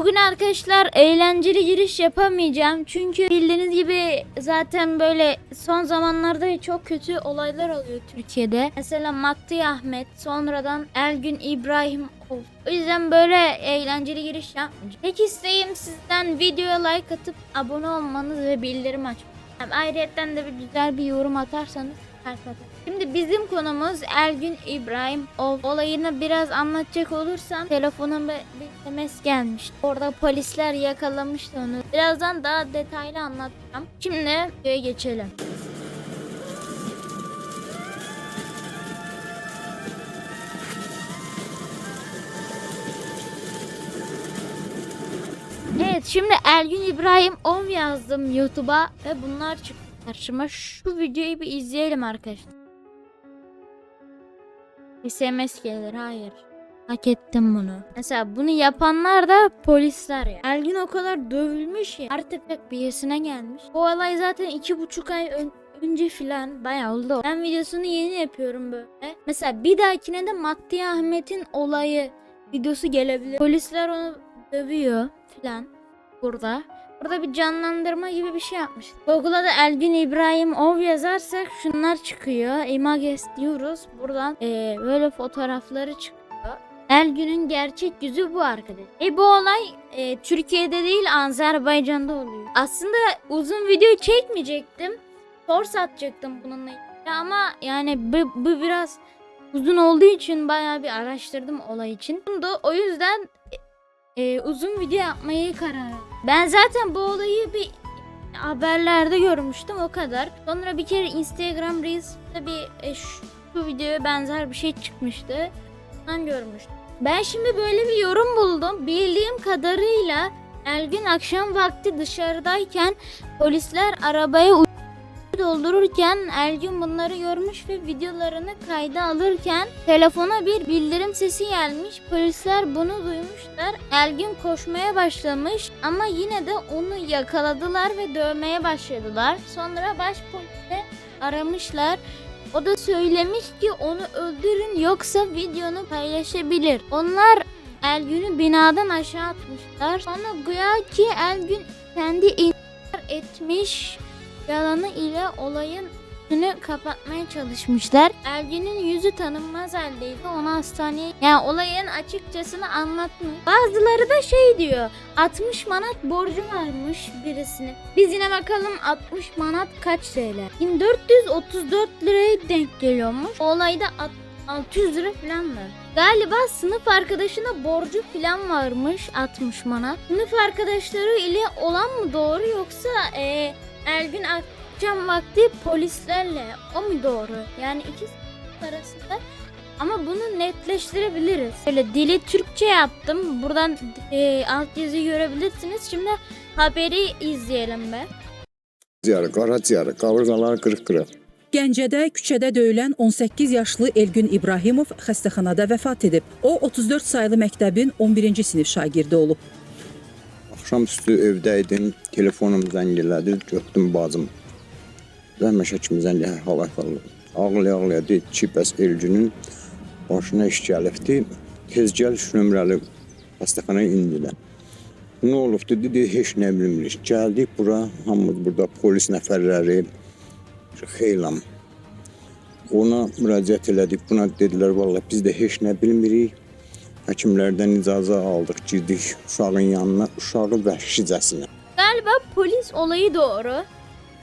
Bugün arkadaşlar eğlenceli giriş yapamayacağım. Çünkü bildiğiniz gibi zaten böyle son zamanlarda çok kötü olaylar oluyor Türkiye'de. Mesela Makti Ahmet, sonradan Elgün İbrahim o yüzden böyle eğlenceli giriş yapmayacağım. Tek isteğim sizden videoya like atıp abone olmanız ve bildirim açmanız. Yani ayrıyetten de bir güzel bir yorum atarsanız atarım. Şimdi bizim konumuz Elgün İbrahim o olayını biraz anlatacak olursam telefona bir SMS gelmişti. Orada polisler yakalamıştı onu. Birazdan daha detaylı anlatacağım. Şimdi videoya geçelim. Evet şimdi Elgün İbrahim 10 yazdım YouTube'a ve bunlar çıktı karşıma. Şu videoyu bir izleyelim arkadaşlar. SMS gelir hayır. Hak ettim bunu. Mesela bunu yapanlar da polisler ya. Elgin o kadar dövülmüş ya. Artık pek birisine gelmiş. Bu olay zaten iki buçuk ay ön- önce filan bayağı oldu. Ben videosunu yeni yapıyorum böyle. Mesela bir dahakine de Makti Ahmet'in olayı videosu gelebilir. Polisler onu dövüyor filan burada. Burada bir canlandırma gibi bir şey yapmış. Google'a da Elgin İbrahim Ov yazarsak şunlar çıkıyor. Images diyoruz. Buradan eee, böyle fotoğrafları çıkıyor. Elgün'ün gerçek yüzü bu arkadaş. E bu olay eee, Türkiye'de değil Azerbaycan'da oluyor. Aslında uzun video çekmeyecektim. Shorts atacaktım bununla ama yani bu, bu biraz uzun olduğu için bayağı bir araştırdım olay için. O yüzden e, uzun video yapmayı karar verdim. Ben zaten bu olayı bir haberlerde görmüştüm o kadar. Sonra bir kere Instagram Reels'te bir e, şu, şu videoya benzer bir şey çıkmıştı. Ben görmüştüm. Ben şimdi böyle bir yorum buldum. Bildiğim kadarıyla Elvin akşam vakti dışarıdayken polisler arabaya doldururken Elgin bunları görmüş ve videolarını kayda alırken telefona bir bildirim sesi gelmiş. Polisler bunu duymuşlar. Elgin koşmaya başlamış ama yine de onu yakaladılar ve dövmeye başladılar. Sonra başpolise aramışlar. O da söylemiş ki onu öldürün yoksa videonu paylaşabilir. Onlar Elgün'ü binadan aşağı atmışlar. Sonra güya ki Elgün kendi intihar etmiş yalanı ile olayın üstünü kapatmaya çalışmışlar. Elgin'in yüzü tanınmaz haldeydi. Onu hastaneye yani olayın açıkçasını anlatmış. Bazıları da şey diyor. 60 manat borcu varmış birisine. Biz yine bakalım 60 manat kaç TL? 1434 liraya denk geliyormuş. Olayda at- 600 lira falan var. Galiba sınıf arkadaşına borcu falan varmış 60 manat. Sınıf arkadaşları ile olan mı doğru yoksa eee Elgün akşam vakti polislerle o mu doğru? Yani ikisi arasında ama bunu netleştirebiliriz. Böyle dili Türkçe yaptım. Buradan e, alt yazıyı görebilirsiniz. Şimdi haberi izleyelim be. Ziyarı, qara ziyarı, qabırğalar qırıq-qırıq. Gəncədə küçədə döyülən 18 yaşlı Elgün İbrahimov xəstəxanada vəfat edib. O 34 saylı məktəbin 11-ci sinif şagirdi olub. Axşamüstü evdə idim, telefonum zəng elədi, götürdüm bacım. Zəhməşə kimi zəng elədi, hal əhvalı. Ağlaya-ağlaya dedi ki, bəs başına iş gəlibdi. Tez gəl şu nömrəli xəstəxanaya indilər. Nə olubdu dedi, heç nə bilmirik. Gəldik bura, hamımız burada polis nəfərləri, xeylam. Ona müraciət elədik. Buna dedilər, vallahi biz də heç nə bilmirik. Həkimlərdən icazə aldıq, girdik uşağın yanına, uşağı vəhşicəsinə. Galiba polis olayı doğru.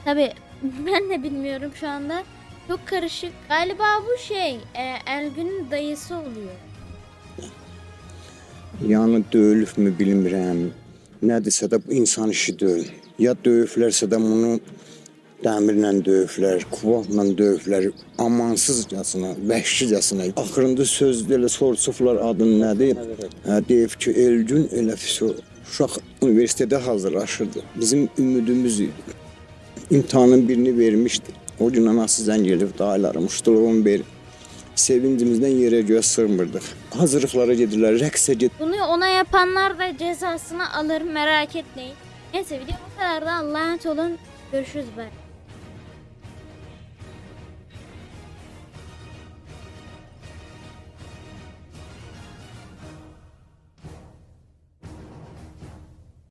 Tabi ben de bilmiyorum şu anda. Çok karışık. Galiba bu şey e, Elgün'ün dayısı oluyor. Yəni döyülübmü bilmirəm. Nədirsə də bu insan işi deyil. Ya döyüblərsə də bunu dəmirlə döyüblər, kuvaqla döyüblər, amansızcasına, vəhşicəsinə. Axırında söz elə soruşublar adın nədir? Hə, deyib ki, Elgün elə uşaq universitetə hazırlaşırdı. Bizim ümidimiz idi. İmtahanın birini vermişdi. O gün anası zəng elib dayılarım, muştuluğumu verib. Sevincimizdən yerə göyə sığmırdıq. Hazırlıqlara gedirlər, rəqsə gedirlər. Bunu ona yapanlar da cezasını alır merak etmeyin. Neyse video bu kadar da Allah'a emanet olun. Görüşürüz bye.